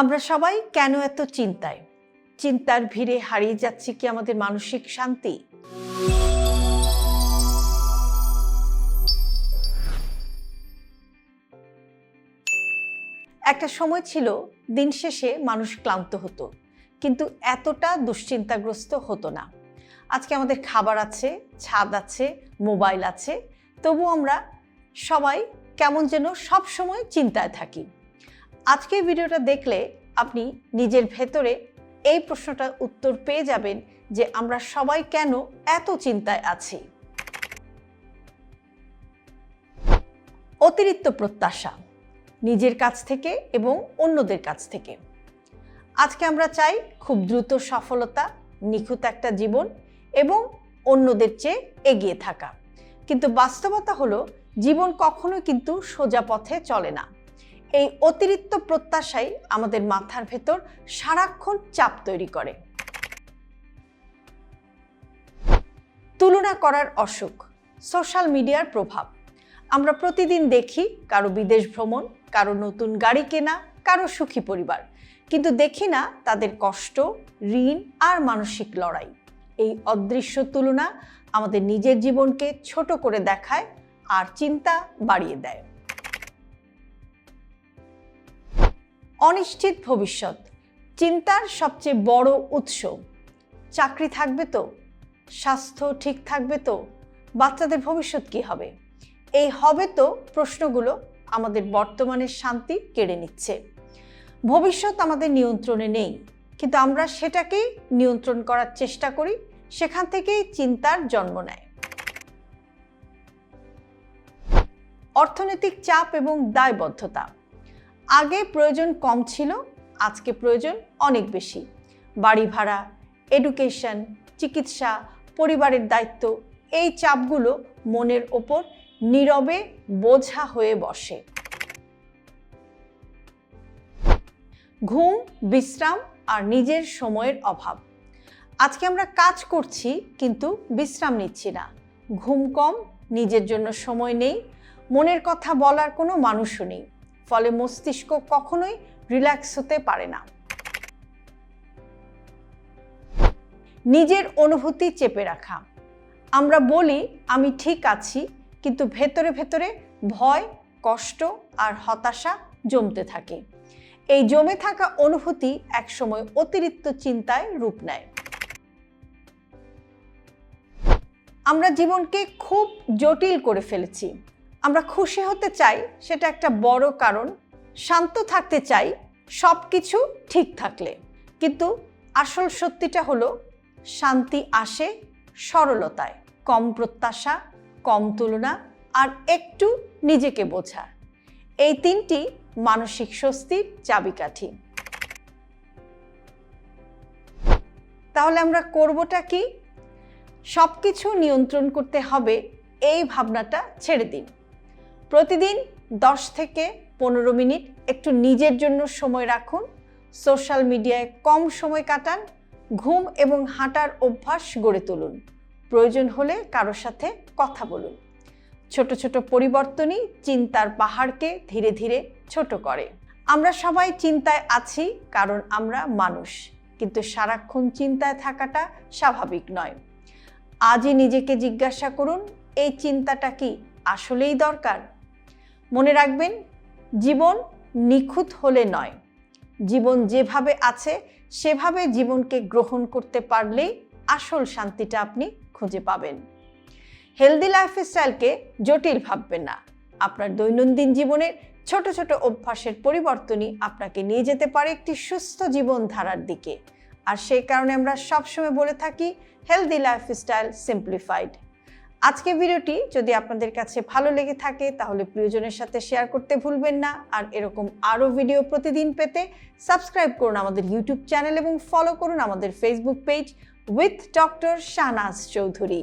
আমরা সবাই কেন এত চিন্তায়? চিন্তার ভিড়ে হারিয়ে যাচ্ছে কি আমাদের মানসিক শান্তি? একটা সময় ছিল দিন শেষে মানুষ ক্লান্ত হতো, কিন্তু এতটা দুশ্চিন্তাগ্রস্ত হতো না। আজকে আমাদের খাবার আছে, ছাদ আছে, মোবাইল আছে তবু আমরা সবাই কেমন যেন সব সময় চিন্তায় থাকি। আজকের ভিডিওটা দেখলে আপনি নিজের ভেতরে এই প্রশ্নটার উত্তর পেয়ে যাবেন যে আমরা সবাই কেন এত চিন্তায় আছি। অতিরিক্ত প্রত্যাশা, নিজের কাছ থেকে এবং অন্যদের কাছ থেকে। আজকে আমরা চাই খুব দ্রুত সফলতা, নিখুঁত একটা জীবন এবং অন্যদের চেয়ে এগিয়ে থাকা। কিন্তু বাস্তবতা হলো, জীবন কখনোই কিন্তু সোজা পথে চলে না। এই অতিরিক্ত প্রত্যাশাই আমাদের মাথার ভেতর সারাক্ষণ চাপ তৈরি করে। তুলনা করার অসুখ, সোশ্যাল মিডিয়ার প্রভাব। আমরা প্রতিদিন দেখি কারও বিদেশ ভ্রমণ, কারও নতুন গাড়ি কেনা, কারও সুখী পরিবার। কিন্তু দেখি না তাদের কষ্ট, ঋণ আর মানসিক লড়াই। এই অদৃশ্য তুলনা আমাদের নিজের জীবনকে ছোট করে দেখায় আর চিন্তা বাড়িয়ে দেয়। অনিশ্চিত ভবিষ্যৎ, চিন্তার সবচেয়ে বড় উৎস। চাকরি থাকবে তো? স্বাস্থ্য ঠিক থাকবে তো? বাচ্চাদের ভবিষ্যৎ কি হবে? এই হবে তো প্রশ্নগুলো আমাদের বর্তমানের শান্তি কেড়ে নিচ্ছে। ভবিষ্যৎ আমাদের নিয়ন্ত্রণে নেই, কিন্তু আমরা সেটাকেই নিয়ন্ত্রণ করার চেষ্টা করি, সেখান থেকেই চিন্তার জন্ম নেয়। অর্থনৈতিক চাপ এবং দায়বদ্ধতা আগে প্রয়োজন কম ছিল, আজকে প্রয়োজন অনেক বেশি। বাড়ি ভাড়া এডুকেশন চিকিৎসা, পরিবারের দায়িত্ব, এই চাপগুলো মনের ওপর নীরবে বোঝা হয়ে বসে। ঘুম, বিশ্রাম আর নিজের সময়ের অভাব। আজকে আমরা কাজ করছি কিন্তু বিশ্রাম নিচ্ছি না। ঘুম কম, নিজের জন্য সময় নেই, মনের কথা বলার কোনো মানুষও নেই। ফলে মস্তিষ্ক কখনোই রিল্যাক্স হতে পারে না। নিজের অনুভূতি চেপে রাখা। আমরা বলি, আমি ঠিক আছি, কিন্তু ভেতরে ভেতরে ভয়, কষ্ট আর হতাশা জমতে থাকে। এই জমে থাকা অনুভূতি একসময় অতিরিক্ত চিন্তায় রূপ নেয়। আমরা জীবনকে খুব জটিল করে ফেলেছি। আমরা খুশি হতে চাই সেটা একটা বড় কারণ। শান্ত থাকতে চাই সব কিছু ঠিক থাকলে। কিন্তু আসল সত্যিটা হলো, শান্তি আসে সরলতায়। কম প্রত্যাশা, কম তুলনা আর একটু নিজেকে বোঝা। এই তিনটি মানসিক স্বস্তির চাবিকাঠি। তাহলে আমরা করবটা কি? সব কিছু নিয়ন্ত্রণ করতে হবে, এই ভাবনাটা ছেড়ে দিন। প্রতিদিন দশ থেকে পনেরো মিনিট একটু নিজের জন্য সময় রাখুন। সোশ্যাল মিডিয়ায় কম সময় কাটান, ঘুম এবং হাঁটার অভ্যাস গড়ে তুলুন। প্রয়োজন হলে কারোর সাথে কথা বলুন। ছোট ছোট পরিবর্তনই চিন্তার পাহাড়কে ধীরে ধীরে ছোট করে। আমরা সবাই চিন্তায় আছি, কারণ আমরা মানুষ। কিন্তু সারাক্ষণ চিন্তায় থাকাটা স্বাভাবিক নয়। আজই নিজেকে জিজ্ঞাসা করুন, এই চিন্তাটা কি আসলেই দরকার? মনে রাখবেন, জীবন নিখুঁত হলে নয়। জীবন যেভাবে আছে, সেভাবে জীবনকে গ্রহণ করতে পারলেই আসল শান্তিটা আপনি খুঁজে পাবেন। হেলদি লাইফস্টাইলকে জটিল ভাববেন না। আপনার দৈনন্দিন জীবনের ছোট ছোট অভ্যাসের পরিবর্তনই আপনাকে নিয়ে যেতে পারে একটি সুস্থ জীবনধারার দিকে। আর সেই কারণে আমরা সবসময় বলে থাকি হেলদি লাইফস্টাইল সিম্পলিফাইড আজকে ভিডিওটি যদি আপনাদের কাছে ভালো লেগে থাকে, তাহলে প্রিয়জনের সাথে শেয়ার করতে ভুলবেন না। আর এরকম আরও ভিডিও প্রতিদিন পেতে সাবস্ক্রাইব করুন আমাদের ইউটিউব চ্যানেল এবং ফলো করুন আমাদের Facebook page with doctor Shahnaz Chowdhury